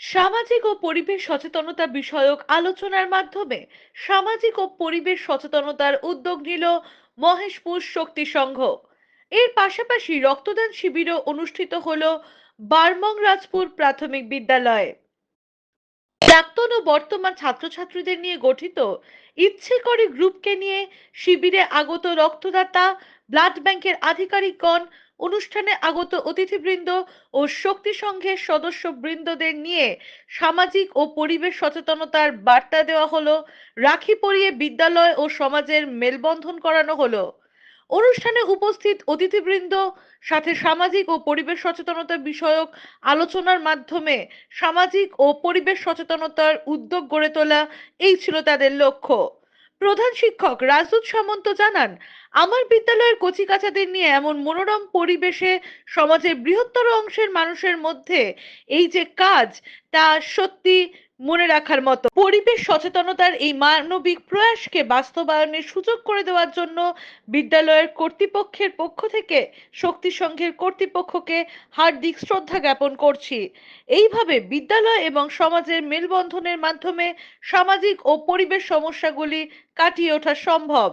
সামাজিক ও পরিবেশ সচেতনতা বিষয়ক আলোচনার মাধ্যমে সামাজিক ও পরিবেশ সচেতনতার উদ্যোগ নিল মহেশপুর শক্তি সংঘ। এর পাশাপাশি রক্তদান শিবিরও অনুষ্ঠিত হলো বারমং রাজপুর প্রাথমিক বিদ্যালয়ে। প্রাক্তন ও বর্তমান ছাত্রছাত্রীদের নিয়ে গঠিত ইচ্ছে করে গ্রুপকে নিয়ে শিবিরে আগত রক্তদাতা, ব্লাড ব্যাংকের আধিকারিকগণ অনুষ্ঠানে আগত অতিথিবৃন্দ ও শক্তি সংঘের সদস্য বৃন্দদের নিয়ে সামাজিক ও পরিবেশ সচেতনতার বার্তা দেওয়া হলো। রাখি পরিয়ে বিদ্যালয় ও সমাজের মেলবন্ধন করানো হলো। অনুষ্ঠানে উপস্থিত অতিথিবৃন্দ, সাথে সামাজিক ও পরিবেশ সচেতনতা বিষয়ক আলোচনার মাধ্যমে সামাজিক ও পরিবেশ সচেতনতার উদ্যোগ গড়ে তোলা, এই ছিল তাদের লক্ষ্য। প্রধান শিক্ষক রাজদূত সামন্ত জানান, আমার বিদ্যালয়ের কচিকাচাদের নিয়ে এমন মনোরম পরিবেশে সমাজের বৃহত্তর অংশের মানুষের মধ্যে এই যে কাজ, তা সত্যি মনে রাখার মতো। পরিবেশ সচেতনতার এই মানবিক প্রয়াসকে বাস্তবায়নের সুযোগ করে দেওয়ার জন্য বিদ্যালয়ের কর্তৃপক্ষের পক্ষ থেকে শক্তি সংঘের কর্তৃপক্ষকে হার্দিক শ্রদ্ধা জ্ঞাপন করছি। এইভাবে বিদ্যালয় এবং সমাজের মেলবন্ধনের মাধ্যমে সামাজিক ও পরিবেশ সমস্যাগুলি কাটিয়ে ওঠা সম্ভব।